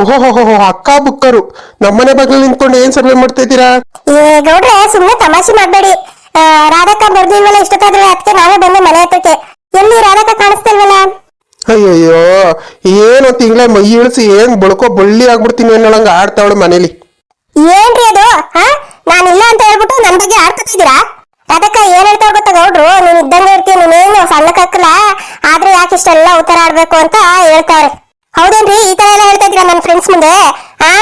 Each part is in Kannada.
ಓಹೋ ಅಕ್ಕ ಬುಕ್ಕರು. ನಮ್ಮನೆ ಬಗ್ಗೆ ನಿಂತ್ಕೊಂಡು ಏನ್ ಸರ್ವೆ ಮಾಡ್ತಾ ಇದ್ದೀರಾ? ಏ ಗೌಡ್ರೆ ಸುಮ್ನೆ ತಮಾಷೆ ಮಾಡ್ಬೇಡಿ. ರಾಧಕ್ಕ ಬರ್ದಿಲ್ವಲ್ಲ ಇಷ್ಟೊತ್ತಾದ್ರೆ ಅದಕ್ಕೆ ನಾವೇ ಬಂದೆ ಮನೆ ಹತ್ತಕ್ಕೆ ಎಲ್ಲಿ ರಾಧಕ್ಕ ಕಾಣಿಸ್ತಿಲ್ವಲ್ಲ? ಅಯ್ಯಯ್ಯೋ ಏನೋ ತಿಂಗಳ ಮೈ ಇಳಿಸಿ ಏನ್ ಬಳ್ಕೋ ಬಳ್ಳಿ ಆಗ್ಬಿಡ್ತೀನಿ ಅನ್ನೋಳಂಗ ಆಡ್ತಾವಳು ಮನೇಲಿ. ಏನ್ರಿ ಅದು ಹಾ? ನಾನಿಲ್ಲ ಅಂತ ಹೇಳ್ಬಿಟ್ಟು ನನ್ ಬಗ್ಗೆ ಆಡ್ಕೊತಿದ್ದೀರಾ ಅದಕ್ಕ ಏನ್ ಹೇಳ್ತಾವ್ ಗೊತ್ತಾ ಗೌಡ್ರು? ನೀನ್ ಇದ್ದಂಗೆ ಇರ್ತೀಯ ಸಣ್ಣ ಕಕ್ಕಲ ಆದ್ರೆ ಯಾಕೆ ಇಷ್ಟೆಲ್ಲ ಉತ್ತರ ಆಡ್ಬೇಕು ಅಂತ ಹೇಳ್ತಾವ್ರೆ. ಹೌದೇನ್ರಿ, ಈ ತರ ಎಲ್ಲ ಹೇಳ್ತಾ ನನ್ನ ಫ್ರೆಂಡ್ಸ್ ಮುಂದೆ? ಆ?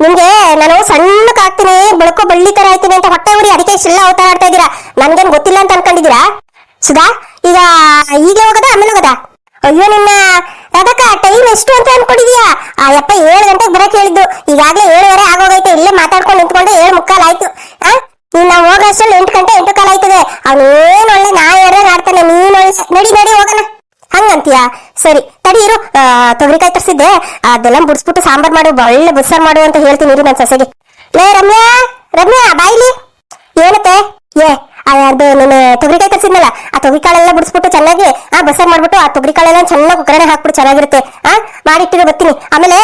ನಿಮ್ಗೆ ನಾನು ಸಣ್ಣಕ್ಕಾಗ್ತೀನಿ ಬೆಳಕು ಬಳ್ಳಿ ತರ ಆಯ್ತೀನಿ ಅಂತ ಹೊಟ್ಟೆ ಉರಿ, ಅದಕ್ಕೆ ಶಿಲ್ಲ ಅವತಾರ ಆಡ್ತಾ ಇದ್ದೀರಾ? ನನ್ಗೇನ್ ಗೊತ್ತಿಲ್ಲ ಅಂತ ಅನ್ಕೊಂಡಿದೀರಾ ಸುಧಾ, ಈಗ ಈಗ ಹೋಗದ, ಆಮೇಲೆ ಹೋಗದ? ಅಯ್ಯೋ ನಿನ್ನ ಅದಕ್ಕ ಟೈಮ್ ಎಷ್ಟು ಅಂತ ಅನ್ಕೊಂಡಿದ್ಯಾ ಆ, ಯಪ್ಪ, ಏಳು ಗಂಟೆಗೆ ಬರಕ್ ಹೇಳಿದ್ದು. ಈಗಾಗ್ಲೇ ಏಳುವರೆ ಆಗೋಗೈತೆ, ಇಲ್ಲೇ ಮಾತಾಡ್ಕೊಂಡು ನಿಂತ್ಕೊಂಡು ಏಳು ಮುಕ್ಕಾಲ್ ಆಯ್ತು. ಆ? ನೀನ್ ನಾವು ಹೋಗೋಷ್ಟ್ರಲ್ಲಿ ಎಂಟು ಗಂಟೆ, ಎಂಟು ಕಾಲ ಆಯ್ತದೆ. ಅವನೇನ್ ಒಳ್ಳೆ ನಾ ಹೇಳ್ದಂಗ್ ಆಡ್ತಾನೆ ನೀನ್ ಒಳ್ಳೆ ನಡಿ ನಡಿ, ಹೋಗೋಣ. ಹಂಗಂತೀಯ? ಸರಿ ತಡಿ ಇರು. ಆ, ತೊಗರಿಕಾಯಿ ತರಿಸಿದ್ದೆ. ಅದೆಲ್ಲ ಬುಡ್ಸ್ಬಿಟ್ಟು ಸಾಂಬಾರ್ ಮಾಡು ಒಳ್ಳೆ ಬಸ್ಸಾರ್ ಮಾಡು ಅಂತ ಹೇಳ್ತೀನಿ ನನ್ನ ನನ್ ಸೊಸೆಗೆ. ಲೇ ರಮ್ಯಾ ರಮ್ಯಾ ಬಾಯ್ಲಿ ಏನತ್ತೆ? ಏ ನಿನ್ನ ನೀನು ತೊಗರಿಕಾಯಿ ತರಿಸಿದ್ನಲ್ಲ ಆ ತೊಗರಿಕಾಳೆಲ್ಲ ಬಿಡಿಸ್ಬಿಟ್ಟು ಚೆನ್ನಾಗಿ, ಆ ಬಸ್ಸಾರ್ ಮಾಡ್ಬಿಟ್ಟು ಆ ತೊಗರಿಕಾಳೆಲ್ಲ ಚೆನ್ನಾಗಿ ಒಗ್ಗರಣೆ ಹಾಕ್ಬಿಟ್ಟು ಚೆನ್ನಾಗಿರುತ್ತೆ. ಆ, ಮಾಡಿಟ್ಟಿರೋ, ಬರ್ತೀನಿ. ಆಮೇಲೆ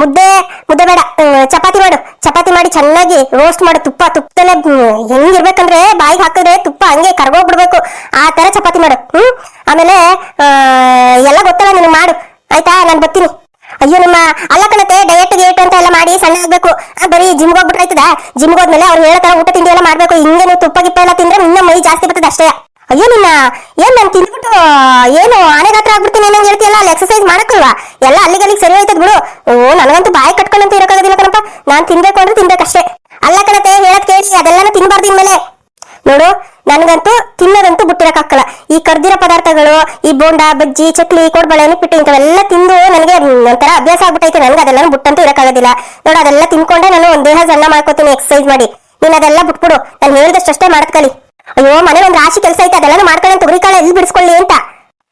ಮುದ್ದೆ ಮುದ್ದೆ ಬೇಡ ಚಪಾತಿ ಮಾಡು. ಚಪಾತಿ ಮಾಡಿ ಚೆನ್ನಾಗಿ ರೋಸ್ಟ್ ಮಾಡು. ತುಪ್ಪ, ತುಪ್ಪದಲ್ಲೇ ಹೆಂಗಿರ್ಬೇಕಂದ್ರೆ ಬಾಯಿಗೆ ಹಾಕಿದ್ರೆ ತುಪ್ಪ ಹಂಗೆ ಕರ್ಗೋಗ್ಬಿಡ್ಬೇಕು. ಆ ತರ ಚಪಾತಿ ಮಾಡು. ಹ್ಮ್, ಆಮೇಲೆ ಎಲ್ಲ ಗೊತ್ತಲ್ಲ ನೀನು ಮಾಡು. ಆಯ್ತಾ? ನಾನು ಬರ್ತೀನಿ. ಅಯ್ಯೋ, ನಿಮ್ಮ ಅಲ್ಲ ಕಣತೆ ಡಯಟ್ ಗೇಟ್ ಅಂತ ಎಲ್ಲ ಮಾಡಿ ಸಣ್ಣ ಆಗ್ಬೇಕು ಬರೀ ಜಿಮ್ಗೆ ಹೋಗ್ಬಿಟ್ರಾಯ್ತದ? ಜಿಮ್ಗೆ ಹೋದ್ಮೇಲೆ ಅವ್ರು ಹೇಳ್ತಾರೆ ತರ ಊಟ ತಿಂಡಿ ಎಲ್ಲ ಮಾಡ್ಬೇಕು. ಹಿಂಗೆ ನೀವು ತುಪ್ಪ ಗಿಪ್ಪ ಎಲ್ಲ ತಿಂದ್ರೆ ನಿನ್ನ ಮೈ ಜಾಸ್ತಿ ಬರ್ತದೆ ಅಷ್ಟೇ. ಅಯ್ಯೋ ನಿನ್ನ, ಏನ್ ನಾನು ತಿಂದ್ಬಿಟ್ಟು, ಏನು, ಆನೆ ಗಾತ್ರ ಆಗ್ಬಿಡ್ತೀನಿ ಏನಂಗ್ ಹೇಳ್ತೀಯಲ್ಲ? ಅಲ್ಲಿ ಎಕ್ಸಸೈಸ್ ಮಾಡಕ್ಕಲ್ವಾ? ಎಲ್ಲ ಅಲ್ಲಿಗೆ ಅಲ್ಲಿಗೆ ಸರಿ ಹೋಯ್ತದ ಬಿಡು. ಓ, ನನಗಂತೂ ಬಾಯಿ ಕಟ್ಕೊಂಡಂತ ಇರೋಕಾಗದಿಲ್ಲ ಕಣಪ್ಪ. ನಾನ್ ತಿನ್ಬೇಕು ಅಂದ್ರೆ ತಿನ್ಬೇಕಷ್ಟೇ. ಅಲ್ಲ ಕಣತೆ ಹೇಳಕ್ ಕೇಳಿ, ಅದೆಲ್ಲನೂ ತಿನ್ಬಾರ್ದು ಇನ್ಮೇಲೆ. ನೋಡು ನನಗಂತೂ ತಿನ್ನೋದಂತೂ ಬಿಟ್ಟಿರಕ್ಕಾಗಲ್ಲ ಈ ಕರ್ದಿರೋ ಪದಾರ್ಥಗಳು, ಈ ಬೋಂಡ, ಬಜ್ಜಿ, ಚಕ್ಲಿ, ಕೋಡ್ಬಳೆ, ನಿಪ್ಪಿಟ್ಟು ಇಂಥವೆಲ್ಲ ತಿಂದು ನನಗೆ ಒಂಥರ ಅಭ್ಯಾಸ ಆಗ್ಬಿಟ್ಟೈತೆ. ನನಗೆ ಅದೆಲ್ಲ ಬಿಟ್ಟಂತೂ ಇರಕ್ಕಾಗೋದಿಲ್ಲ. ನೋಡು, ಅದೆಲ್ಲ ತಿನ್ಕೊಂಡೆ ನಾನು ಒಂದು ದೇಹ ಸಣ್ಣ ಮಾಡ್ಕೋತೀನಿ ಎಕ್ಸಸೈಸ್ ಮಾಡಿ. ನೀನು ಅದೆಲ್ಲ ಬಿಟ್ಬಿಡು. ನಾನು ಹೇಳಿದಷ್ಟೇ ಮಾಡ್ಕೊಳ್ಳಿ ಅಯ್ಯೋ ಮನೆ ಒಂದು ರಾಶಿ ಕೆಲಸ ಐತೆ ಅದೆಲ್ಲ ಮಾಡ್ಕೊಂಡು ತೊಗರಿಕಾಳ ಎಲ್ಲಿ ಬಿಡಿಸ್ಕೊಳ್ಳಿ ಅಂತ.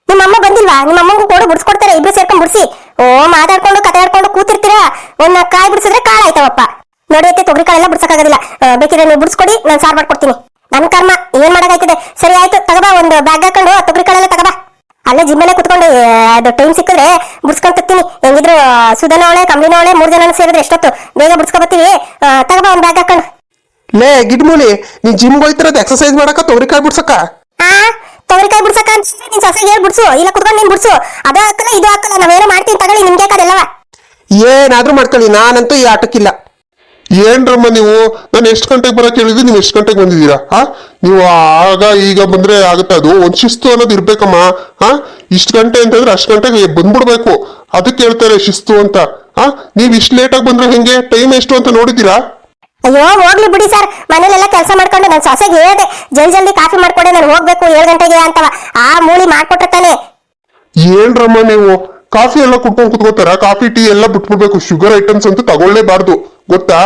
ನಿಮ್ಮಮ್ಮ ಬಂದಿಲ್ವಾ? ನಿಮ್ಮಮ್ಮಗೂ ಕೊಡು ಕೂಡ, ಬಿಡಿಸ್ಕೊಡ್ತಾರೆ, ಇಬ್ರು ಸೇರ್ಕೊಂಡು ಬಿಡಿಸಿ. ಓ, ಮಾತಾಡ್ಕೊಂಡು ಕತೆ ಆಡ್ಕೊಂಡು ಕೂತಿರ್ತೀರಾ? ಒಂದ್ ಕಾಯಿ ಬಿಡಿಸಿದ್ರೆ ಕಾಳು ಆಯ್ತವಪ್ಪ. ನೋಡೈತೆ ತೊಗರಿ ಕಾಳೆಲ್ಲ ಬಿಡ್ಸಕ್ಕಾಗೋದಿಲ್ಲ. ಬೇಕಿದ್ರೆ ನೀವು ಬಿಡಿಸ್ಕೊಡಿ, ನಾನು ಸಾರ್ ಮಾಡ್ಕೊಡ್ತೀನಿ. ನನ್ ಕರ್ಮ ಏನ್ ಮಾಡೋದೈತದೆ ಸರಿ ಆಯ್ತು ತಗಬಾ ಒಂದು ಬ್ಯಾಗ್ ಹಾಕೊಂಡು ತೊಗರಿ ಕಾಳೆಲ್ಲ ತಗಬಾ ಅಲ್ಲೇ ಜಿಮ್ಮಲ್ಲೇ ಕುತ್ಕೊಂಡು ಅದು ಟೈಮ್ ಸಿಕ್ಕಿದ್ರೆ ಬುಡ್ಸ್ಕೊಂಡ್ ತತ್ತೀನಿ ಹೆಂಗಿದ್ರು ಸುಧನ ಅವಳೆ ಕಂಬಿನ ಅವಳೆ ಮೂರ್ ಜನ ಸೇರಿದ್ರೆ ಎಷ್ಟೊತ್ತು? ಬೇಗ ಬುಡ್ಸ್ಕೊ ಬರ್ತೀವಿ. ತಗಬಾ ಒಂದ್ ಬ್ಯಾಗ್ ಹಾಕೊಂಡು. ಲೇ ಗಿಡ್ಮೂಲಿ ನೀನ್ ಜಿಮ್ ಹೋಯ್ತಿರೋದು ಎಕ್ಸರ್ಸೈಸ್ ಮಾಡಕ ತೊಗರಿಕಾಯಿ ಬಿಡ್ಸಕ್ಕ ಆ ತೊಗರಿಕಾಯಿ ಬಿಡ್ಸಕ್ಕ ನಿನ್ ಸೊಸೆಗೆ ಹೇಳ್ ಬಿಡ್ಸು. ಇಲ್ಲ ಕುತ್ಕೊಂಡು ನೀನ್ ಬಿಡ್ಸು. ಅದ ಹಾಕಲ್ಲ ಇದು ಹಾಕಲ್ಲ ನಾವೇನೋ ಮಾಡ್ತೀನಿ ತಗೊಳ್ಳಿ ನಿಮ್ಗೆ ಅದೆಲ್ಲವ ಏನಾದ್ರೂ ಮಾಡ್ಕೊಳ್ಳಿ ನಾನಂತೂ ಈ ಆಟಕ್ಕಿಲ್ಲ. ಏನ್ರಮ್ಮ ನೀವು? ನಾನು ಎಷ್ಟು ಗಂಟೆಗೆ ಬರೋಕೆ ಹೇಳಿದ್ವಿ ನೀವು ಎಷ್ಟು ಗಂಟೆಗೆ ಬಂದಿದ್ದೀರಾ? ಹಾ? ನೀವು ಆಗ ಈಗ ಬಂದ್ರೆ ಆಗುತ್ತೆ ಅದು. ಒಂದು ಶಿಸ್ತು ಅನ್ನೋದು ಇರ್ಬೇಕಮ್ಮ. ಹಾ? ಇಷ್ಟು ಗಂಟೆ ಅಂತಂದ್ರೆ ಅಷ್ಟು ಗಂಟೆಗೆ ಬಂದ್ಬಿಡ್ಬೇಕು. ಅದಕ್ಕೆ ಹೇಳ್ತಾರೆ ಶಿಸ್ತು ಅಂತ. ಹಾ? ನೀವು ಇಷ್ಟು ಲೇಟಾಗಿ ಬಂದ್ರೆ ಹೆಂಗೆ? ಟೈಮ್ ಎಷ್ಟು ಅಂತ ನೋಡಿದ್ದೀರಾ? ಅಯ್ಯೋ ಹೋಗ್ಲಿ ಬಿಡಿ ಸರ್. ಮನೇಲೆಲ್ಲ ಕೆಲಸ ಮಾಡ್ಕೊಂಡು ನನ್ನ ಸೊಸೆಗೆ ಹೇಳಿದೆ ಜಲ್ದಿ ಜಲ್ದಿ ಕಾಫಿ ಮಾಡ್ಕೊಡೆ ನಾನು ಹೋಗ್ಬೇಕು ಏಳು ಗಂಟೆಗೆ ಅಂತವ. ಆ ಮೂಳಿ ಮಾಡ್ಕೊಟ್ರೆ ತಾನೆ. ಏನ್ರಮ್ಮ ನೀವು? ಕಾಫಿ ಎಲ್ಲ ಕುಟ್ಕೊಂಡು ಕುತ್ಕೋತಾರ? ಕಾಫಿ ಟೀ ಎಲ್ಲ ಬಿಟ್ಬಿಡ್ಬೇಕು. ಶುಗರ್ ಐಟಮ್ಸ್ ಅಂತೂ ತಗೊಳ್ಳೇಬಾರ್ದು. ಗೊತ್ತಾ?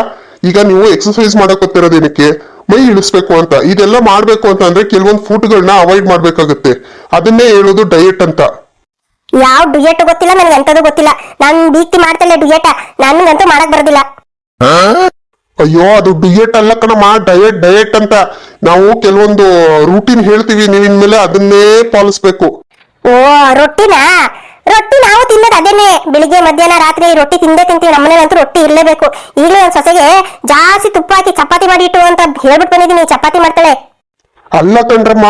ಈಗ ನೀವು ಎಕ್ಸಸೈಸ್ ಮಾಡಕ್ ಗೊತ್ತಿರೋದೇನಕ್ಕೆ? ಮೈ ಇಳಿಸ್ಬೇಕು ಅಂತ. ಇದೆಲ್ಲ ಮಾಡ್ಬೇಕು ಅಂತ ಅಂದ್ರೆ ಕೆಲವೊಂದು ಫುಡ್ಗಳನ್ನ ಅವಾಯ್ಡ್ ಮಾಡ್ಬೇಕಾಗುತ್ತೆ. ಅದನ್ನೇ ಹೇಳೋದು ಡಯಟ್ ಅಂತ. ಯಾವ ಡಯಟ್ ಗೊತ್ತಿಲ್ಲ ನನಗೆ ಎಂತದು ಗೊತ್ತಿಲ್ಲ. ನಾನು ಬೀಕ್ತಿ ಮಾಡ್ತಲ್ಲ ಡುಯೆಟ ನನ್ಗಂತೂ ಮಾಡಕ್ ಬರೋದಿಲ್ಲ. ಅಯ್ಯೋ ಅದು ಡಿಯೆಟ್ ಅಲ್ಲ ಮಾ ಡಯಟ್ ಡಯಟ್ ಅಂತ. ನಾವು ಕೆಲವೊಂದು ರೂಟೀನ್ ಹೇಳ್ತೀವಿ. ನೀವು ಇನ್ಮೇಲೆ ಅದನ್ನೇ ಪಾಲಿಸ್ಬೇಕು. ಓ ರೊಟ್ಟಿನಾ ರೊಟ್ಟಿ ನಾವು ತಿನ್ನೋದು ಅದೇನೆ. ಬೆಳಿಗ್ಗೆ, ಮಧ್ಯಾಹ್ನ, ರಾತ್ರಿ ರೊಟ್ಟಿ ತಿಂದೇ ತಿಂತೀವಿ. ನಮ್ಮನೇಲಂತೂ ರೊಟ್ಟಿ ಇರಲೇಬೇಕು. ಈಗಲೇ ಒಂದು ಸೊಸೆಗೆ ಜಾಸ್ತಿ ತುಪ್ಪ ಹಾಕಿ ಚಪಾತಿ ಮಾಡಿ ಇಟ್ಟು ಅಂತ ಹೇಳ್ಬಿಟ್ಟು ಬಂದಿದ್ದೀನಿ. ಚಪಾತಿ ಮಾಡ್ತಾಳೆ. ಅಲ್ಲ ಕಣ್ರಮ್ಮ,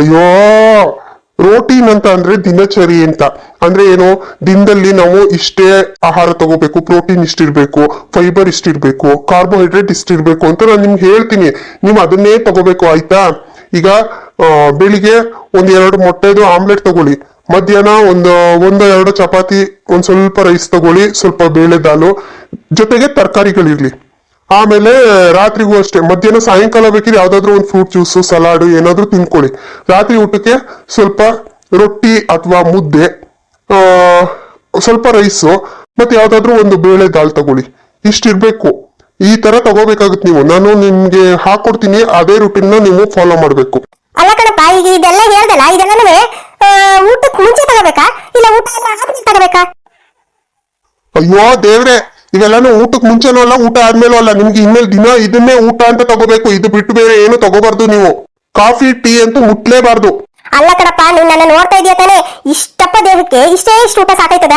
ಅಯ್ಯೋ ರೋಟೀನ್ ಅಂತ ಅಂದ್ರೆ ದಿನಚರಿ ಅಂತ. ಅಂದ್ರೆ ಏನು? ದಿನದಲ್ಲಿ ನಾವು ಇಷ್ಟೇ ಆಹಾರ ತಗೋಬೇಕು. ಪ್ರೋಟೀನ್ ಇಷ್ಟಿರ್ಬೇಕು. ಫೈಬರ್ ಇಷ್ಟಿರ್ಬೇಕು. ಕಾರ್ಬೋಹೈಡ್ರೇಟ್ ಇಷ್ಟಿರ್ಬೇಕು ಅಂತ ನಾನು ನಿಮ್ಗೆ ಹೇಳ್ತೀನಿ. ನೀವು ಅದನ್ನೇ ತಗೋಬೇಕು, ಆಯ್ತಾ? ಈಗ ಬೆಳಿಗ್ಗೆ ಒಂದ್ ಎರಡು ಮೊಟ್ಟೆದು ಆಮ್ಲೆಟ್ ತಗೊಳ್ಳಿ. ಮಧ್ಯಾಹ್ನ ಒಂದು ಒಂದು, ಎರಡು ಚಪಾತಿ, ಒಂದು ಸ್ವಲ್ಪ ರೈಸ್ ತಗೊಳ್ಳಿ, ಸ್ವಲ್ಪ ಬೇಳೆ ದಾಲು, ಜೊತೆಗೆ ತರಕಾರಿಗಳಿರಲಿ ಆಮೇಲೆ ರಾತ್ರಿಗೂ ಅಷ್ಟೇ, ಮಧ್ಯಾಹ್ನ ಸಾಯಂಕಾಲ ಬೇಕಿದ್ರೆ ಯಾವ್ದಾದ್ರು ಒಂದು ಫ್ರೂಟ್ ಜ್ಯೂಸು ಸಲಾಡ್ ಏನಾದರೂ ತಿನ್ಕೊಳ್ಳಿ ರಾತ್ರಿ ಊಟಕ್ಕೆ ಸ್ವಲ್ಪ ರೊಟ್ಟಿ ಅಥವಾ ಮುದ್ದೆ ಸ್ವಲ್ಪ ರೈಸು ಮತ್ತೆ ಯಾವ್ದಾದ್ರು ಒಂದು ಬೇಳೆ ದಾಲ್ ತಗೊಳ್ಳಿ. ಇಷ್ಟಿರ್ಬೇಕು ಈ ತರ ತಗೋಬೇಕಾಗುತ್ತೆ ನೀವು. ನಾನು ನಿಮ್ಗೆ ಹಾಕೊಡ್ತೀನಿ, ಅದೇ ರುಟೀನ್ ನೀವು ಫಾಲೋ ಮಾಡ್ಬೇಕು. ಅಲ್ಲ ಕಣಪ್ಪ ಈಗ ಇದೆಲ್ಲ ಹೇಳ್ದಲ್ಲ ಇದೆಲ್ಲನೂ ಊಟಕ್ಕೆ ಮುಂಚೆ ತಗೋಬೇಕಾ? ಇಲ್ಲ ಊಟ ಎಲ್ಲ ಆದ್ಮೇಲೆ ತಗೋಬೇಕಾ? ಅಯ್ಯೋ ದೇವ್ರೆ ಇವೆಲ್ಲಾನು ಊಟಕ್ಕೆ ಮುಂಚೆನೂ ಅಲ್ಲ ಊಟ ಆದ್ಮೇಲೂ ಅಲ್ಲ. ನಿಮ್ಗೆ ಇನ್ಮೇಲೆ ದಿನ ಇದನ್ನೇ ಊಟ ಅಂತ ತಗೋಬೇಕು. ಇದು ಬಿಟ್ಟು ಬೇರೆ ಏನು ತಗೋಬಾರ್ದು ನೀವು. ಕಾಫಿ ಟೀ ಅಂತೂ ಮುಟ್ಲೇಬಾರ್ದು. ಅಲ್ಲ ಕಣಪ್ಪ ನೀನ್ ನನ್ನ ನೋಡ್ತಾ ಇದೀಯ ತಾನೆ? ಇಷ್ಟಪ್ಪ ದೇಹಕ್ಕೆ ಇಷ್ಟೇ ಇಷ್ಟು ಊಟ ಸಾಕಾಯ್ತದ?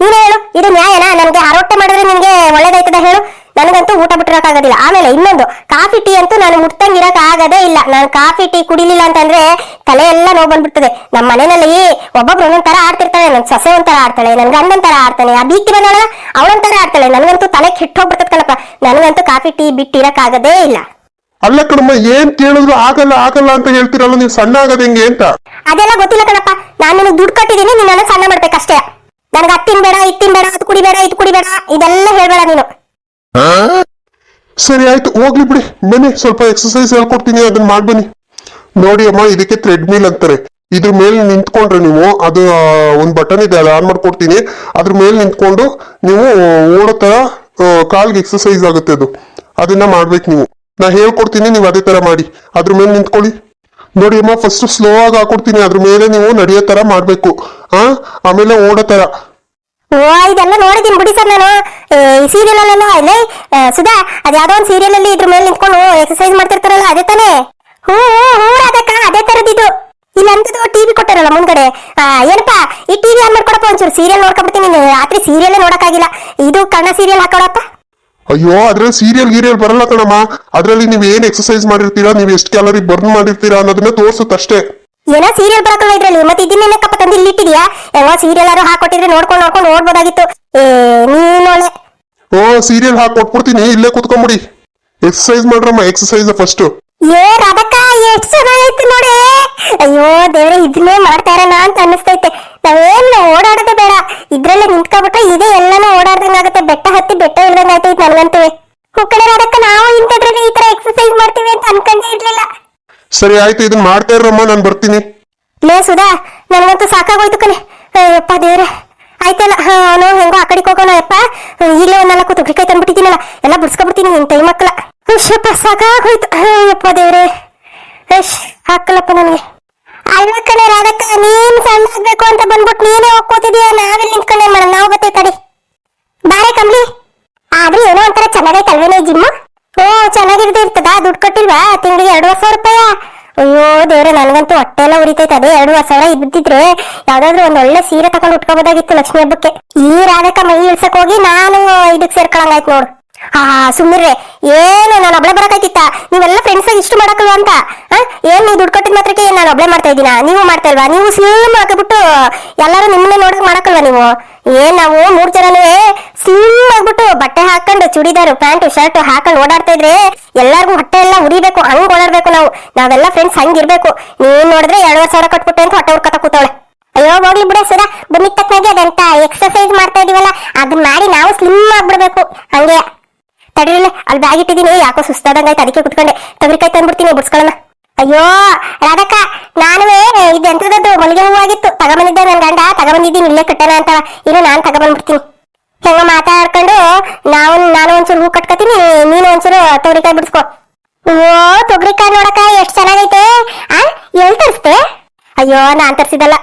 ನೀನೇ ಹೇಳು ಇದು ನ್ಯಾಯನಾ? ನನಗೆ ಆರೋಟೆ ಮಾಡಿದ್ರೆ ನಿಮ್ಗೆ ಒಳ್ಳೇದಾಯ್ತದ ಹೇಳು. ನನಗಂತೂ ಊಟ ಬಿಟ್ಟಿರೋಕ್ಕಾಗೋದಿಲ್ಲ. ಆಮೇಲೆ ಇನ್ನೊಂದು ಕಾಫಿ ಟೀ ಅಂತೂ ನಾನು ಮುಟ್ತಂಗಿರಕ್ ಆಗದೇ ಇಲ್ಲ. ನಾನು ಕಾಫಿ ಟೀ ಕುಡಿಲಿಲ್ಲ ಅಂತಂದ್ರೆ ತಲೆ ಎಲ್ಲ ನೋವು ಬಂದ್ಬಿಡ್ತದೆ. ನಮ್ಮ ಮನೆಯಲ್ಲಿ ಒಬ್ಬೊಬ್ರು ಒಂದೊಂದ್ ತರ ಆಡ್ತಿರ್ತಾಳೆ ನನ್ ಸೊಸೆ ಒಂಥರ ಆಡ್ತಾಳೆ ನನ್ ಗಂಡನ್ ತರ ಆಡ್ತಾನೆ. ಆ ಬೀಕಿ ಬಂದಾಳ ಅವಳೊಂಥರ ಆಡ್ತಾಳೆ. ನನಗಂತೂ ತಲೆ ಕೆಟ್ಟೋಗ್ಬಿಡ್ತದ ಕಣಪ್ಪ. ನನಗಂತೂ ಕಾಫಿ ಟೀ ಬಿಟ್ಟಿರಕ್ ಆಗದೇ ಇಲ್ಲ. ಅಲ್ಲ ಕಣಮ್ಮ ಏನ್ ಕೇಳಿದ್ರು ಆಗಲ್ಲ ಆಗಲ್ಲ ಅಂತ ಹೇಳ್ತಿರಲ್ಲ ನೀವು ಸಣ್ಣ ಆಗದ ಹೆಂಗೆ ಅಂತ? ಅದೆಲ್ಲ ಗೊತ್ತಿಲ್ಲ ಕಣಪ್ಪ. ನಾನು ನಿನಗೆ ದುಡ್ಡು ಕಟ್ಟಿದೀನಿ ನೀನು ನನ್ನ ಸಣ್ಣ ಮಾಡ್ಬೇಕಷ್ಟೇ. ನನಗೆ ಅತ್ತಿನ ಬೇಡ ಇತ್ತಿನ ಬೇಡ ಅದು ಕುಡಿಬೇಡ ಇದು ಕುಡಿಬೇಡ ಇದೆಲ್ಲ ಹೇಳ್ಬೇಡ ನೀನು. ಸರಿ, ಆಯ್ತು. ಹೋಗ್ಲಿ ಬಿಡಿ. ಬನ್ನಿ, ಸ್ವಲ್ಪ ಎಕ್ಸಸೈಸ್ ಹೇಳ್ಕೊಡ್ತೀನಿ. ಅದನ್ನ ಮಾಡ್ಬನ್ನಿ. ನೋಡಿ ಅಮ್ಮ, ಇದಕ್ಕೆ ಥ್ರೆಡ್ ಮಿಲ್ ಅಂತಾರೆ. ಇದ್ರ ಮೇಲೆ ನಿಂತ್ಕೊಂಡ್ರೆ ನೀವು, ಅದು ಒಂದು ಬಟನ್ ಇದೆ ಅದು ಆನ್ ಮಾಡ್ಕೊಡ್ತೀನಿ. ಅದ್ರ ಮೇಲೆ ನಿಂತ್ಕೊಂಡು ನೀವು ಓಡೋ ತರ ಕಾಲ್ಗೆ ಎಕ್ಸಸೈಸ್ ಆಗುತ್ತೆ ಅದು. ಅದನ್ನ ಮಾಡ್ಬೇಕು ನೀವು. ನಾ ಹೇಳ್ಕೊಡ್ತೀನಿ, ನೀವು ಅದೇ ತರ ಮಾಡಿ. ಅದ್ರ ಮೇಲೆ ನಿಂತ್ಕೊಳ್ಳಿ. ನೋಡಿ ಅಮ್ಮ ಫಸ್ಟ್ ಸ್ಲೋ ಆಗಿ ಹಾಕೊಡ್ತೀನಿ. ಅದ್ರ ಮೇಲೆ ನೀವು ನಡೆಯೋ ತರ ಮಾಡ್ಬೇಕು. ಆ? ಆಮೇಲೆ ಓಡೋ ತರ. ಓ ಇದೆಲ್ಲ ನೋಡಿದೀನಿ ಬಿಡಿ ಸರ್ ನಾನು. ಈ ಸೀರಿಯಲ್ ಅಲ್ಲೆಲ್ಲ ಇಲ್ಲಿ ಆ, ಸುಧಾ ಅದ್ ಯಾವ್ದೋ ಒಂದು ಸೀರಿಯಲ್ ಅಲ್ಲಿ ಇದ್ರ ಮೇಲೆ ನಿಂತ್ಕೊಂಡು ಎಕ್ಸರ್ಸೈಸ್ ಮಾಡ್ತಿರ್ತಾರಲ್ಲ ಅದೇ ತಾನೇ? ಹ್ಞೂ ಹ್ಞೂ ಅದಕ್ಕ ಅದೇ ತರದಿದ್ದು ಇಲ್ಲ ಅಂತದ್ದು ಟಿವಿ ಕೊಟ್ಟಾರಲ್ಲ ಮುಂದ್ಗಡೆ. ಏನಪ್ಪಾ ಈ ಟಿವಿ ಆನ್ ಮಾಡ್ಕೊಡಪ್ಪ ಒಂಚೂರು ಸೀರಿಯಲ್ ನೋಡ್ಕೊಂಡ್ಬಿಡ್ತೀನಿ ರಾತ್ರಿ ಸೀರಿಯಲ್ ನೋಡಕ್ಕಾಗಿಲ್ಲ. ಇದು ಕನ್ನಡ ಸೀರಿಯಲ್ ಹಾಕೊಡಪ್ಪ. ಅಯ್ಯೋ ಅದ್ರಲ್ಲಿ ಸೀರಿಯಲ್ ಗೀರಿಯಲ್ ಬರಲ್ಲ ಕಣಮ್ಮ. ಅದ್ರಲ್ಲಿ ನೀವು ಏನ್ ಎಕ್ಸರ್ಸೈಸ್ ಮಾಡಿರ್ತೀರಾ ನೀವು ಎಷ್ಟು ಕ್ಯಾಲರಿ ಬರ್ನ್ ಮಾಡಿರ್ತೀರಾ ಅನ್ನೋದನ್ನ ತೋರ್ಸುತ್ತಷ್ಟೇ. ಏನೋ ಸೀರಿಯಲ್ ಬರಕಲ್ಲ ಇದ್ರಲ್ಲಿ? ಮತ್ತೆ ಇದನ್ನೇನಕ್ಕಪ್ಪ ತಂದು ಇಲ್ಲಿ ಇಟ್ಟಿದ್ಯಾ? ಏನೋ ಸೀರಿಯಲ್ ಯಾರು ಹಾಕೊಟ್ಟಿದ್ರೆ ನೋಡ್ಕೊಂಡು ನೋಡ್ಕೊಂಡು ಓಡ್ಬೋದಾಗಿತ್ತು ಏ ನೀನೊಳೆ ಓ ಸೀರಿಯಲ್ ಹಾಕಿ ಕೊಟ್ಬಿಡ್ತೀನಿ ಇಲ್ಲೇ ಕುತ್ಕೊಂಬಿಡಿ. ಎಕ್ಸರ್ಸೈಸ್ ಮಾಡ್ರಮ್ಮ ಎಕ್ಸರ್ಸೈಸ್ ಫಸ್ಟ್ ಏ ರಾಧಕ್ಕ ಎಷ್ಟು ಚೆನ್ನಾಗೈತೆ ನೋಡಿ? ಅಯ್ಯೋ ದೇವ್ರೆ ಇದನ್ನೇ ಮಾಡ್ತಾ ಇರೋಣ ಅಂತ ಅನ್ನಿಸ್ತೈತೆ. ನಾವೇನ್ ಓಡಾಡೋದೇ ಬೇಡ. ಇದ್ರಲ್ಲೇ ನಿಂತ್ಕೊಬಿಟ್ರೆ ಇದೇ ಎಲ್ಲಾನು ಓಡಾಡ್ದಂಗಾಗುತ್ತೆ. ಬೆಟ್ಟ ಹತ್ತಿ ಬೆಟ್ಟ ಇಳ್ದಂಗ್ ಆಯ್ತೈತೆ ನನ್ಗಂತೂ ಹುಕ್ಕಳೆ ರಾಧಕ್ಕ ನಾವು ಇಂಥದ್ರಲ್ಲಿ ಈ ತರ ಎಕ್ಸರ್ಸೈಸ್ ಮಾಡ್ತೀವಿ ಅಂತ ಅನ್ಕೊಂಡೇ ಇರ್ಲಿಲ್ಲ ಸರಿ ಆಯ್ತು ಇದನ್ನ ಮಾಡ್ತಾ ಇರಮ್ಮ ನಾನು ಬರ್ತೀನಿ. ಲೇ ಸುಧಾ, ನನಗಂತೂ ಸಾಕಾಗೋಯ್ತು ಕಣೆ. ಅಯ್ಯಪ್ಪ ದೇವ್ರೆ. ಆಯ್ತಲ್ಲ ಅವನು ಹೆಂಗೋ ಆ ಕಡೆಗೆ ಹೋಗೋಣ ಅಪ್ಪ ಈಗಲೇ ಒಂದೆಲ್ಲ ಕೂತು ತುಗ್ರಿಕಾಯಿ ತಂದ್ಬಿಟ್ಟಿದ್ದೀನಲ್ಲ, ಎಲ್ಲ ಬಿಡ್ಸ್ಕೊಬಿಡ್ತೀನಿ ನಿನ್ ಟೈಮ್ ಮಕ್ಕಳ. ಅಯ್ಯಪ್ಪ ಸಾಕಾಗೋಯ್ತು. ಅಯ್ಯಪ್ಪ ದೇವ್ರೆ. ಅಶ್ ಹಾಕಲಪ್ಪ ನನಗೆ. ಅಲ್ವಾ ಕಣೆ ರಾಧಕ್ಕ, ನೀನ್ ಸಣ್ಣ ಆಗ್ಬೇಕು ಅಂತ ಬಂದ್ಬಿಟ್ಟು ನೀನೇ ಹೋಗ್ಕೋತಿದೀಯ, ನಾವೆಲ್ಲಿ ನಿಂತ್ಕೊಂಡೇನ್ ಮಾಡೋಣ ನಾವು ಬರ್ತೇವೆ ತಡಿ ಬಾರೆ ಕಂಬ್ಲಿ ಆದ್ರೂ ಏನೋ ಒಂಥರ ಚೆನ್ನಾಗೈತಲ್ವೇನೆ ಜಿಮ್ಮು ಓ ಚೆನ್ನಾಗಿರ್ದೇ ಇರ್ತದ ದುಡ್ಡು ಕೊಟ್ಟಿಲ್ವಾ ತಿಂಗಳಿಗೆ ಎರಡುವರೆ ಸಾವಿರ ರೂಪಾಯ ಅಯ್ಯೋ ದೇವ್ರೆ ನನಗಂತೂ ಹೊಟ್ಟೆ ಅದೇ ಎರಡುವರೆ ಸಾವಿರ ಇದ್ದಿದ್ರೆ ಯಾವ್ದಾದ್ರು ಒಂದ್ ಒಳ್ಳೆ ಸೀರೆ ತಗೊಂಡು ಉಟ್ಕೋಬೋದಾಗಿತ್ತು ಲಕ್ಷ್ಮಿ ಹಬ್ಬಕ್ಕೆ. ಈ ರಾಧಕ ಮೈ ಇಳ್ಸಕ್ ಹೋಗಿ ನಾನು ಇದಕ್ ಸೇರ್ಕೊಳಂಗಾಯ್ತು ನೋಡು. ಹಾ ಸುಮ್ಮಿರ್ರೆ ಏನು ನಾನು ಒಬ್ಳೆ ಬರಕಾಯ್ತಿತ್ತ ನೀವೆಲ್ಲ ಫ್ರೆಂಡ್ಸ್ ಇಷ್ಟು ಮಾಡಕಲ್ವ ಅಂತ? ಆ? ಏನ್ ನೀವು ದುಡ್ಡು ಕೊಟ್ಟಿದ್ ಮಾತ್ರಕ್ಕೆ ನಾನು ಒಬ್ಳೆ ಮಾಡ್ತಾ ಇದ್ದೀನ? ನೀವು ಮಾಡ್ತಾ ಇಲ್ವಾ? ನೀವು ಸ್ಲಿಮ್ ಹಾಕಿಬಿಟ್ಟು ಎಲ್ಲರೂ ನಿಮ್ಮನ್ನೇ ನೋಡಕ್ ಮಾಡಕಲ್ವಾ ನೀವು? ಏನ್ ನಾವು ಮೂರ್ ಜನನೇ ಸ್ಲಿಮ್ ಆಗ್ಬಿಟ್ಟು ಬಟ್ಟೆ ಹಾಕೊಂಡು ಚೂಡಿದಾರು, ಪ್ಯಾಂಟ್, ಶರ್ಟ್ ಹಾಕೊಂಡು ಓಡಾಡ್ತಾ ಇದ್ರೆ ಎಲ್ಲಾರ್ಗು ಹೊಟ್ಟೆ ಎಲ್ಲ ಉರಿಬೇಕು, ಹಂಗ್ ಓಡಾಡ್ಬೇಕು ನಾವು. ನಾವೆಲ್ಲ ಫ್ರೆಂಡ್ಸ್ ಹಂಗಿರ್ಬೇಕು ನೀನ್ ನೋಡಿದ್ರೆ ಎರಡುವರೆ ಸಾವಿರ ಕಟ್ಬಿಟ್ಟೆ ಅಂತ ಹೊಟ್ಟೆ ಹುಡ್ಕತ ಕೂತವಳೆ. ಅಯ್ಯೋ, ಹೋಗ್ಲಿ ಬಿಡ ಸುರ ಬಂದಿದ ತಕ್ಕನಾಗೆ ಅದಂತ ಎಕ್ಸರ್ಸೈಸ್ ಮಾಡ್ತಾ ಇದೀವಲ್ಲ? ಅದನ್ನ ಮಾಡಿ ನಾವು ಸ್ಲಿಮ್ ಆಗ್ಬಿಡ್ಬೇಕು. ಹಂಗೆ. ತಡೀರಲ್ಲ ಅಲ್ಲಿ ಬ್ಯಾಗ್ ಇಟ್ಟಿದ್ದೀನಿ. ಯಾಕೋ ಸುಸ್ತಾದಂಗ ಆಯ್ತು. ಅದಕ್ಕೆ ಕುತ್ಕೊಂಡೆ. ತೊಗರಿಕಾಯಿ ತಂದ್ಬಿಡ್ತೀನಿ, ಬಿಡ್ಸ್ಕೊಳ್ಳೋಣ. ಅಯ್ಯೋ, ರಾಧಕ್ಕ, ನಾನುವೇ ಇದು ಎಂತದದ್ದು ಮಲ್ಲಿಗೆ ಹೂವು ಆಗಿತ್ತು. ತಗೊಂಬಂದಿದ್ದೆ ನನ್ ಗಂಡ. ತಗೊಂಬಂದಿದ್ದೀನಿ, ಇಲ್ಲೇ ಕಟ್ಟಣ ಅಂತ ಇನ್ನು ನಾನು ತಗೊಂಬಂದ್ಬಿಡ್ತೀನಿ. ಹೆಂಗ ಮಾತಾಡ್ಕೊಂಡು ನಾವು ನಾನು ಒಂಚೂರು ಹೂ ಕಟ್ಕೊತೀನಿ, ನೀನು ಒಂಚೂರು ತೊಗರಿಕಾಯಿ ಬಿಡಿಸ್ಕೊ. ಓ, ತೊಗರಿಕಾಯಿ ನೋಡಕ ಎಷ್ಟ್ ಚೆನ್ನಾಗೈತೆ. ಆ, ಎಲ್ ತರಿಸ್ತೆ ಅಯ್ಯೋ, ನಾನ್ ತರ್ಸಿದಲ್ಲ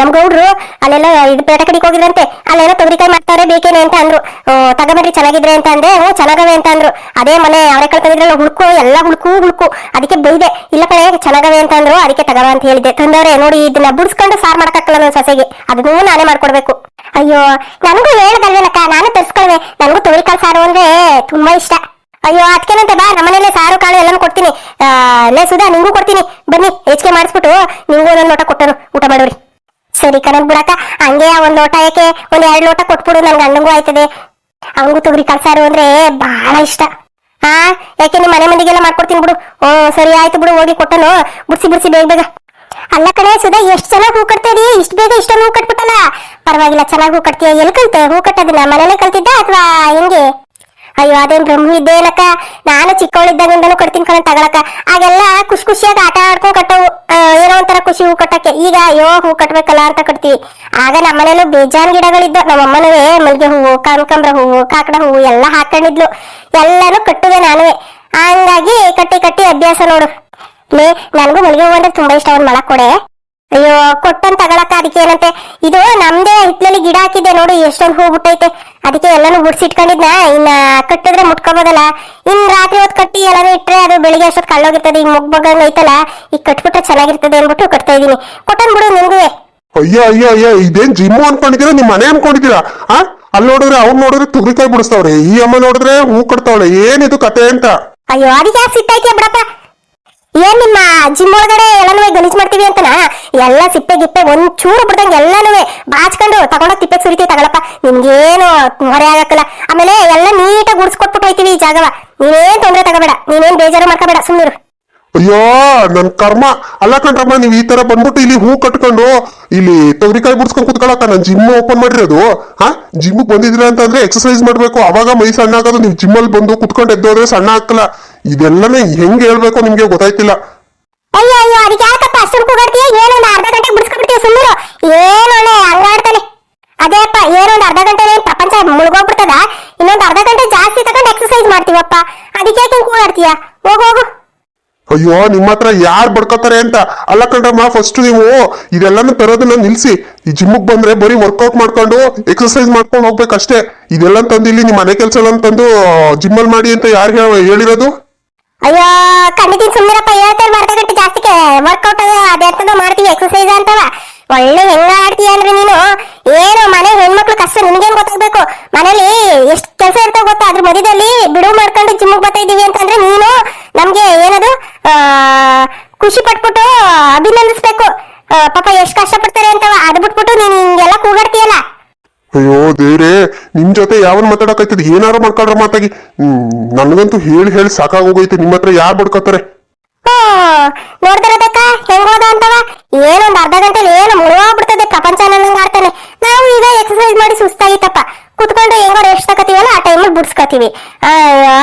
ನಮ್ ಗೌಡ್ರು ಅಲ್ಲೆಲ್ಲ ಇದು ಪೇಟ ಕಡಿಗೆ ಹೋಗಿದ್ರಂತೆ. ಅಲ್ಲೆಲ್ಲ ತೊಗರಿಕಾಯಿ ಮಾಡ್ತಾರೆ, ಬೇಕೇನೆ ಅಂತ ಅಂದ್ರು. ತಗಬರ್ರಿ ಚೆನ್ನಾಗಿದ್ರೆ ಅಂತ ಅಂದ್ರೆ ಹ್ಞೂ, ಚೆನ್ನಾಗವೆ ಅಂತ ಅಂದ್ರು. ಅದೇ ಮನೆ ಅವರೇ ಕಳ್ಕೊಂಡಿದ್ರಲ್ಲ, ಹುಳ್ಕು, ಎಲ್ಲ ಹುಳ್ಕು ಹುಳ್ಕು. ಅದಕ್ಕೆ ಬೈದೆ. ಇಲ್ಲ ಕಡೆ ಚೆನ್ನಾಗವೆ ಅಂತ ಅಂದ್ರು, ಅದಕ್ಕೆ ತಗವ ಅಂತ ಹೇಳಿದೆ ತಂದವ್ರೆ, ನೋಡಿ, ಇದನ್ನ ಬುಡ್ಸ್ಕೊಂಡು ಸಾರ್ ಮಾಡಕ್ಕಾಗಲ್ಲ ನನ್ನ ಸೊಸೆಗೆ. ಅದನ್ನೂ ನಾನೇ ಮಾಡ್ಕೊಡ್ಬೇಕು. ಅಯ್ಯೋ, ನನಗೂ ಹೇಳ್ದಲ್ವೇನಕ್ಕ? ನಾನು ತರ್ಸ್ಕೊಳ್ವೆ. ನನಗೂ ತೊಗರಿಕಾಯಿ ಸಾರು ಅಂದ್ರೆ ತುಂಬಾ ಇಷ್ಟ. ಅಯ್ಯೋ ಅದಕ್ಕೇನಂತೆ ಬಾ, ನಮ್ಮನೇಲೆ ಸಾರು, ಕಾಳು ಎಲ್ಲಾನು ಕೊಡ್ತೀನಿ. ಲೇ ಸುಧಾ, ನಿಂಗೂ ಕೊಡ್ತೀನಿ. ಬನ್ನಿ ಹೆಚ್ಚಿಗೆ ಮಾಡಿಸ್ಬಿಟ್ಟು ನಿಂಗೂ ಒಂದೊಂದು ಲೋಟ ಕೊಟ್ಟರು. ಊಟ ಮಾಡೋರಿ. ಸರಿ ಕಣಕ್ ಬಿಡಕ್ಕ ಹಂಗೆ ಒಂದ್ ಲೋಟ ಯಾಕೆ ಒಂದ್ ಎರಡ್ ಲೋಟ ಕೊಟ್ಬಿಡು ನನ್ ಗಂಡಂಗೂ ಆಯ್ತದೆ. ಹಂಗು ತೊಗರಿ ಸಾರು ಅಂದ್ರೆ ಬಹಳ ಇಷ್ಟ. ಹಾ ಯಾಕೆ ನಿಮ್ ಮನೆ ಮಂದಿಗೆಲ್ಲ ಮಾಡ್ಕೊಡ್ತೀನಿ ಬಿಡು. ಓ, ಸರಿ ಆಯ್ತು ಬಿಡು, ಹೋಗಿ ಕೊಟ್ಟನು. ಬಿಡ್ಸಿ ಬಿಡ್ಸಿ, ಬೇಗ ಬೇಗ. ಅಲ್ಲ ಕಡೆ ಸುಧಾ, ಎಷ್ಟ್ ಚೆನ್ನಾಗಿ ಹೂ ಕಟ್ತಾ ಇದೀಯ ಇಷ್ಟ ಬೇಗ ಇಷ್ಟೊಂದು ಹೂ ಕಟ್ಬಿಟ್ಟಲ್ಲ. ಪರವಾಗಿಲ್ಲ, ಚೆನ್ನಾಗಿ ಹೂ ಕಟ್ತೀಯ? ಎಲ್ಲಿ ಕಲ್ತೆ? ಹೂ ಕಟ್ಟೋದಿಲ್ಲ ಮನೇಲೆ ಕಲ್ತಿದ್ದ ಅಥವಾ ಹೆಂಗೆ? ಅಯ್ಯೋ, ಅದೇನ್ ಬ್ರಹ್ಮ ಇದ್ದೇನಕ್ಕ ನಾನು ಚಿಕ್ಕವಳಿದ್ದಾಗಿಂದನೂ ಕಟ್ತೀನಿ ಕಣ ತಗೊಳಕ ಆಗೆಲ್ಲ ಖುಷಿ ಖುಷಿಯಾಗಿ ಆಟ ಆಡ್ಕೊಂಡ್ ಕಟ್ಟವು ಏನೋ ಒಂಥರ ಖುಷಿ ಹೂ ಕಟ್ಟಕ್ಕೆ. ಈಗ ಅಯ್ಯೋ, ಹೂ ಕಟ್ಬೇಕಲ್ಲ ಅಂತ ಕಟ್ತೀವಿ ಆಗ ನಮ್ಮನೇಲೂ ಬೇಜಾನ್ ಗಿಡಗಳಿದ್ದು ನಮ್ಮಮ್ಮನವೇ ಮಲ್ಲಿಗೆ ಹೂವು ಕನಕಂಬ್ರ ಹೂವು, ಕಾಕಡ ಹೂವು ಎಲ್ಲ ಹಾಕೊಂಡಿದ್ಲು. ಎಲ್ಲಾನು ಕಟ್ಟುವೆ ನಾನೇ ಹಂಗಾಗಿ ಕಟ್ಟಿ ಕಟ್ಟಿ ಅಭ್ಯಾಸ ನೋಡು. ಮೇ ನನಗೂ ಮಲ್ಲಿಗೆ ಹೂವು ಅಂದ್ರೆ ತುಂಬಾ ಇಷ್ಟ ಅವ್ರು ಕೊಡೆ. ಅಯ್ಯೋ ಕೊಟ್ಟನ್ ತಗೊಳಕ ಅದಕ್ಕೆ ಏನಂತೆ? ಇದು ನಮ್ದೇ ಹಿತ್ಲಲ್ಲಿ ಗಿಡ ಹಾಕಿದ್ದೆ ನೋಡು ಎಷ್ಟೊಂದು ಹೂ ಬಿಟ್ಟೈತೆ ಅದಕ್ಕೆ ಎಲ್ಲಾನು ಬಿಡ್ಸಿಟ್ಕೊಂಡಿದ್ನ ಇನ್ನ ಕಟ್ಟಿದ್ರೆ ಮುಟ್ಕೋಬೋದಲ್ಲ? ಇನ್ ರಾತ್ರಿ ಹೊತ್ತು ಕಟ್ಟಿ ಎಲ್ಲಾನು ಇಟ್ರೆ ಅದು ಬೆಳಿಗ್ಗೆ ಅಷ್ಟೊತ್ತು ಕಳ್ಳೋಗಿರ್ತದೆ ಈಗ ಮುಗ್ಬಗಂಗ್ ಐತಲ್ಲ ಈಗ ಕಟ್ಬಿಟ್ರೆ ಚೆನ್ನಾಗಿರ್ತದೆ ಅನ್ಬಿಟ್ಟು ಕಟ್ತಾ ಇದೀನಿ ಕೊಟ್ಟನ್ ಬಿಡು ನಿನ್ಗುವೆ ಅಯ್ಯೋ ಅಯ್ಯೋ ಅಯ್ಯೋ ಇದೇನ್ ಜಿಮ್ಮು ಅನ್ಕೊಂಡಿದ್ದೀರಾ? ನಿಮ್ ಮನೆ ಅನ್ಕೊಂಡಿದ್ದೀರಾ? ಆ? ಅಲ್ಲಿ ನೋಡಿದ್ರೆ ಅವ್ನ್ ನೋಡಿದ್ರೆ ತುರಿಕಾಯಿ ಬಿಡಿಸ್ತಾವ್ರೆ. ಈ ಅಮ್ಮ ನೋಡಿದ್ರೆ ಹೂ ಕಟ್ತಾವಳೆ. ಏನಿದು ಕತೆ ಅಂತ? ಅಯ್ಯೋ ಅದಕ್ಕೆ ಯಾಕೆ ಸಿಟ್ಟಾಯ್ತೀಯ ಬಿಡಪ್ಪ? ಏನ್ ನಿಮ್ಮ ಜಿಮ್ ಒಳಗಡೆ ಎಲ್ಲಾನು ಗಲೀಜ್ ಮಾಡ್ತೀವಿ ಅಂತನಾ? ಎಲ್ಲ ಸಿಪ್ಪೆ ಗಿಪ್ಪೆ ಒಂದ್ ಚೂರು ಬಿಡ್ದಂಗೆ ಎಲ್ಲಾನು ಬಾಚ್ಕೊಂಡು ತಗೊಂಡೋಗ್ ತಿಪ್ಪೆ ಸುರಿತೀವಿ ತಗೊಳಪ್ಪ. ನಿಮ್ಗೇನು ಮೊರೆ ಆಗಕ್ಕಲ್ಲ. ಆಮೇಲೆ ಎಲ್ಲ ನೀಟಾಗಿ ಗುಡ್ಸ್ಕೊಟ್ಬಿಟ್ಟು ಹೋಯ್ತೀವಿ ಈ ಜಾಗವ. ನೀನೇನ್ ತೊಂದ್ರೆ ತಗೋಬೇಡ. ನೀನೇನ್ ಬೇಜಾರು ಮಾಡ್ಕೋಬೇಡ. ಸುಮ್ಮನಿರು ಅಯ್ಯೋ, ನನ್ ಕರ್ಮ. ಅಲ್ಲ ಕಣ್ರಮ್ಮ, ನೀವ್ ಈ ತರ ಬಂದ್ಬಿಟ್ಟು ಇಲ್ಲಿ ಹೂ ಕಟ್ಕೊಂಡು ಇಲ್ಲಿ ತೊಗರಿಕಾಯಿ ಬಿಡ್ಸ್ಕೊಂಡು ಕುತ್ಕೊಳಕ ನಾನ್ ಜಿಮ್ ಓಪನ್ ಮಾಡಿರೋದು. ಹಾ? ಜಿಮ್ ಬಂದಿದ್ರ ಅಂತಂದ್ರೆ ಎಕ್ಸರ್ಸೈಸ್ ಮಾಡ್ಬೇಕು. ಅವಾಗ ಮೈ ಸಣ್ಣ ಆಗೋದು. ನೀವು ಜಿಮ್ ಅಲ್ಲಿ ಬಂದು ಕುತ್ಕೊಂಡು ಎದ್ದೋದ್ರೆ ಸಣ್ಣ ಆಗ್ತಲ್ಲ ಇದೆಲ್ಲನೇ ಹೆಂಗ್ ಹೇಳ್ಬೇಕು ನಿಮ್ಗೆ ಗೊತ್ತಾಯ್ತಿಲ್ಲ. ಅಯ್ಯೋ ಅಯ್ಯೋ ಅದಕ್ಕೆ ಯಾಕಪ್ಪ ಅಷ್ಟು ಕೂಗಾಡ್ತೀಯ? ಏನೊಂದು ಅರ್ಧ ಗಂಟೆ ಬಿಡಿಸ್ಕೊಂಡ್ಬಿಡ್ತೀಯ ಸುಮ್ಮನೆ ಏನೊಳ್ಳೆ ಹಂಗಾಡ್ತಾನೆ ಅದೇಪ್ಪ ಏನೊಂದು ಅರ್ಧ ಗಂಟೆ ಪ್ರಪಂಚ ಮುಳುಗೋಗ್ಬಿಡ್ತದ? ಇನ್ನೊಂದು ಅರ್ಧ ಗಂಟೆ ಜಾಸ್ತಿ ತಗೊಂಡು ಎಕ್ಸರ್ಸೈಸ್ ಮಾಡ್ತೀವಪ್ಪ. ಅದಕ್ಕೆ ಯಾಕೆ ಕೂಗಾಡ್ತೀಯ? ಹೋಗು ಹೋಗು. ಅಯ್ಯೋ ನಿಮ್ಮ ಹತ್ರ ಯಾರು ಬಡ್ಕೋತಾರೆ ಅಂತ? ಅಲ್ಲ ಕಣ್ರಮ್ಮ ಫಸ್ಟ್ ನೀವು ಇದೆಲ್ಲಾನು ತರೋದನ್ನ ನಿಲ್ಸಿ. ಈ ಜಿಮ್ಗೆ ಬಂದ್ರೆ ಬರೀ ವರ್ಕೌಟ್ ಮಾಡ್ಕೊಂಡು ಎಕ್ಸರ್ಸೈಸ್ ಮಾಡ್ಕೊಂಡು ಹೋಗ್ಬೇಕಷ್ಟೇ. ಇದೆಲ್ಲ ತಂದು ಇಲ್ಲಿ ನಿಮ್ಮ ಮನೆ ಕೆಲಸ ಎಲ್ಲ ತಂದು ಜಿಮ್ ಅಲ್ಲಿ ಮಾಡಿ ಅಂತ ಯಾರು ಹೇಳಿರೋದು? ಅಯ್ಯೋ ಖಂಡಿತ ಸುಮ್ಮನಿರಪ್ಪ ಹೇಳ್ತಾರೆ ಅರ್ಧ ಗಂಟೆ ಜಾಸ್ತಿ ವರ್ಕೌಟ್ ಅದೆಂತದ ಮಾಡ್ತೀವಿ ಎಕ್ಸರ್ಸೈಸ್ ಅಂತವ. ಒಳ್ಳೆ ಹೆಂಗ ಆಡ್ತೀಯ ಅಂದ್ರೆ ನೀನು? ಏನು, ಮನೆ ಹೆಣ್ಮಕ್ಳು ಕಷ್ಟ ನಿನ್ಗೇನ್ ಗೊತ್ತಾಗ್ಬೇಕು? ಮನೇಲಿ ಎಷ್ಟು ಕೆಲಸ ಇರ್ತಾವ ಗೊತ್ತಾ? ಅದ್ರ ಮಧ್ಯದಲ್ಲಿ ಬಿಡು ಮಾಡ್ಕೊಂಡು ಜಿಮ್ಗೆ ಬರ್ತಾ ಇದೀವಿ ಅಂತಂದ್ರೆ ನೀನು ನಮ್ಗೆ ಏನದು? ಖುಷಿ ಪಟ್ಬಿಟ್ಟು ಅಭಿನಂದಿಸ್ಬೇಕು. ಪಾಪ ಎಷ್ಟು ಕಷ್ಟ ಪಡ್ತಾರೆ ಅಂತವ. ಅದ್ ಬಿಟ್ಬಿಟ್ಟು ನೀನ್ ಹಿಂಗೆಲ್ಲ ಕೂಗಾಡ್ತೀಯಲ್ಲ? ಅಯ್ಯೋ, ದೇವ್ರೆ ನಿಮ್ ಜೊತೆ ಯಾವನ್ ಮಾತಾಡಕೈತದ ಏನಾರು ಮಾಡ್ಕೊಳ್ರ ಮಾತಾಗಿ. ನನಗಂತೂ ಹೇಳಿ ಹೇಳಿ ಸಾಕಾಗೋಗೈತೆ, ನಿಮ್ಮ ಹತ್ರ ಯಾರು ಬಡ್ಕೋತಾರೆ? ನೋಡ್ತಿರೋದಕ್ಕ ಹೆಂಗೋದ ಅಂತವ? ಏನೊಂದ್ ಅರ್ಧ ಗಂಟೆ ಏನು ಮುಳುವಾಗ್ಬಿಡ್ತದೆ ಪ್ರಪಂಚ ಅನ್ನಂಗ್ ಆಡ್ತಾನೆ ನಾವು ಈಗ ಎಕ್ಸರ್ಸೈಸ್ ಮಾಡಿ ಸುಸ್ತಾಗಿತ್ತಪ್ಪ. ಕುತ್ಕೊಂಡು ಹೆಂಗೋ ರೆಸ್ಟ್ ತಗೋತೀವಲ್ಲ, ಆ ಟೈಮಲ್ಲಿ ಬುಡ್ಸ್ಕೊತೀವಿ.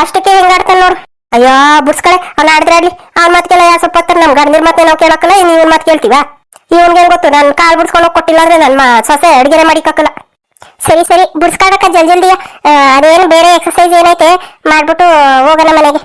ಅಷ್ಟಕ್ಕೆ ಹೆಂಗಾಡ್ತಾನೆ ನೋಡು. ಅಯ್ಯೋ, ಬುಡ್ಸ್ಕಳೆ, ಅವ್ನ ಆಡಿದ್ರೆ ಆಡ್ಲಿ ಅವ್ನ ಮಾತ್ ಕೇಳ ಯಾ ಸ್ವಲ್ಪ ಹೊತ್ತು ನಮ್ ಗಂಡಿರ್ ಮತ್ತೆ ನಾವು ಕೇಳಕ್ಕಲ್ಲ ನೀವ್ ಮಾತ್ ಕೇಳ್ತೀವ? ಇವನ್ಗೆ ಹೆಂಗ್ ಗೊತ್ತು, ನನ್ ಕಾಲ್ ಬಿಡ್ಸ್ಕೊಂಡು ಹೋಗ್ ಕೊಟ್ಟಿಲ್ಲ ಅಂದ್ರೆ ನನ್ನ ಸೊಸೆ ಅಡ್ಗೆರೆ ಮಾಡಿಕಕ್ಕಲ್ಲ ಸರಿ ಸರಿ ಬುಡ್ಸ್ಕೊಳಕ್ಕ ಜಲ್ ಜಲ್ದಿ ಅದೇನು ಬೇರೆ ಎಕ್ಸಸೈಸ್ ಏನೈತೆ? ಮಾಡ್ಬಿಟ್ಟು ಹೋಗೋಣ ಮನೆಗೆ.